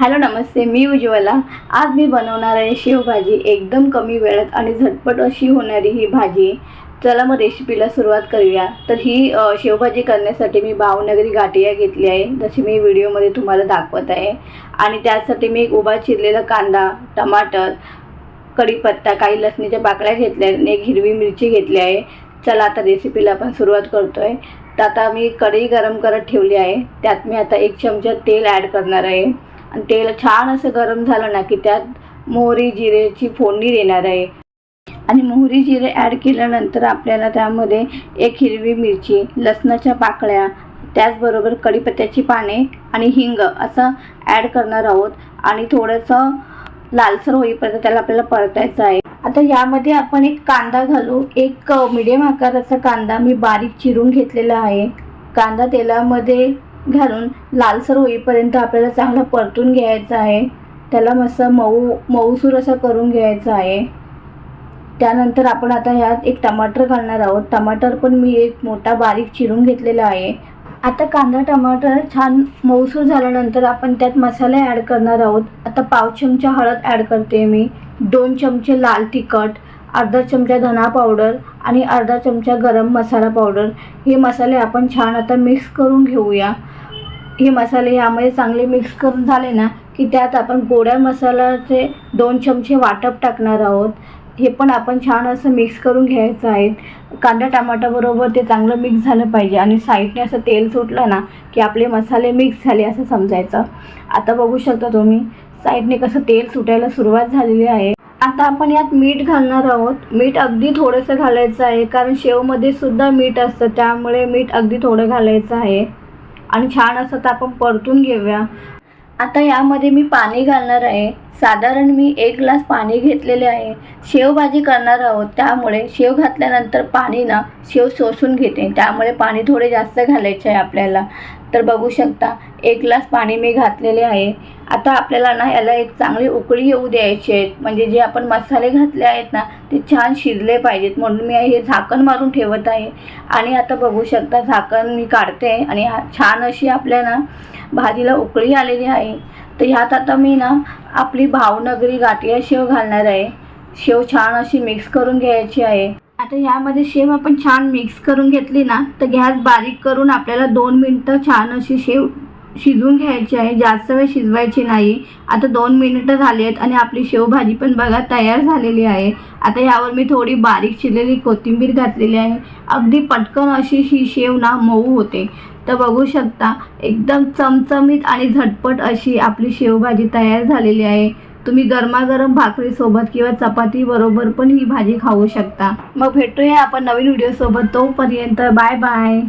Hello नमस्ते मी उज्ज्वला. आज मी बनवणार आहे शेवभाजी. एकदम कमी वेळात आणि झटपट अशी होणारी ही भाजी. चला मग रेसिपीला सुरुवात करूया. तर ही शेवभाजी करण्यासाठी मी भावनगरी गाठिया घेतली आहे जशी मी व्हिडिओमध्ये तुम्हाला दाखवत आहे. आणि त्यासाठी मी एक उभा चिरलेला कांदा टमाटर कढीपत्ता काही लसणीच्या बाकड्या घेतल्या आणि एक हिरवी मिरची घेतली आहे. चला आता रेसिपीला आपण सुरुवात करतो आहे तर आता मी कढई गरम करत ठेवली आहे. त्यात मी आता एक चमचा तेल ॲड करणार आहे. आणि तेल छान असं गरम झालं ना की त्यात मोहरी जिरेची फोडणी देणार आहे. आणि मोहरी जिरे ॲड केल्यानंतर आपल्याला त्यामध्ये एक हिरवी मिरची लसणाच्या पाकळ्या त्याचबरोबर कढीपत्त्याची पाने आणि हिंग असं ॲड करणार आहोत. आणि थोडंसं लालसर होईपर्यंत त्याला आपल्याला परतायचं आहे. आता यामध्ये आपण एक कांदा घालू. एक मिडियम आकाराचा कांदा मी बारीक चिरून घेतलेला आहे. कांदा तेलामध्ये घालून लालसर होईपर्यंत आपल्याला चांगला परतून घ्यायचा आहे. त्याला मस्त मऊ मऊसूर असं करून घ्यायचं आहे. त्यानंतर आपण आता ह्यात एक टमाटर घालणार आहोत. टमाटर पण मी एक मोठा बारीक चिरून घेतलेला आहे. आता कांदा टमाटर छान मऊसूर झाल्यानंतर आपण त्यात मसाले ॲड करणार आहोत. आता पाव चमचा हळद ॲड करते मी. दोन चमचे लाल तिखट अर्धा चमचा धना पावडर आणि अर्धा चमचा गरम मसाला पावडर हे मसाले आपण छान आता मिक्स करून घेऊया. हे मसाले यामध्ये चांगले मिक्स करून झाले ना की त्यात आपण गोड्या मसाल्याचे दोन चमचे वाटप टाकणार आहोत. हे पण आपण छान असं मिक्स करून घ्यायचं आहे. कांदा टमाटाबरोबर ते चांगलं मिक्स झालं पाहिजे. आणि साईडने असं तेल सुटलं ना की आपले मसाले मिक्स झाले असं समजायचं. आता बघू शकता तुम्ही साईडने कसं तेल सुटायला सुरुवात झालेली आहे. आता आपण यात मीठ घालणार आहोत. मीठ अगदी थोडंसं घालायचं आहे कारण शेवमध्ये सुद्धा मीठ असतं त्यामुळे मीठ अगदी थोडं घालायचं आहे. आणि छान असं तर आपण परतून घेऊया. आता यामध्ये मी पाणी घालणार आहे. साधारण मी एक ग्लास पाणी घेतलेले आहे. शेवभाजी करणार आहोत. त्यामुळे शेव घातल्यानंतर पाणी ना शेव शोषून घेते. त्यामुळे पाणी थोडे जास्त घालायचे आहे आपल्याला. तर बघू शकता एक ग्लास पाणी मी घातलेले आहे. आता आपल्याला ना याला एक चांगली उकळी येऊ द्यायची आहेत म्हणजे जे आपण मसाले घातले आहेत ना ते छान शिजले पाहिजेत. म्हणून मी हे झाकण मारून ठेवत आहे. आणि आता बघू शकता झाकण मी काढते. आणि हा- छान अशी आपल्या ना भाजीला उकळी आलेली आहे. तर ह्यात आता मी ना आपली भावनगरी गाठिया शेव घालणार आहे. शेव छान अशी मिक्स करून घ्यायची आहे. आता ह्यामध्ये शेव आपण छान मिक्स करून घेतली ना तर गॅस बारीक करून आपल्याला दोन मिनटं छान अशी शेव शिजवून घ्यायची आहे. जास्त वेळ शिजवायची नाही. आता दोन मिनिटं झाली आहेत आणि आपली शेवभाजी पण बघा तयार झालेली आहे. आता यावर मी थोडी बारीक चिरलेली कोथिंबीर घातलेली आहे. अगदी पटकन अशी ही शेव ना मऊ होते. तर बघू शकता एकदम चमचमीत आणि झटपट अशी आपली शेवभाजी तयार झालेली आहे. तुम्ही गरमागरम भाकरीसोबत किंवा चपाती बरोबर पण ही भाजी खाऊ शकता. मग भेटूया आपण नवीन व्हिडिओसोबत. तोपर्यंत बाय बाय.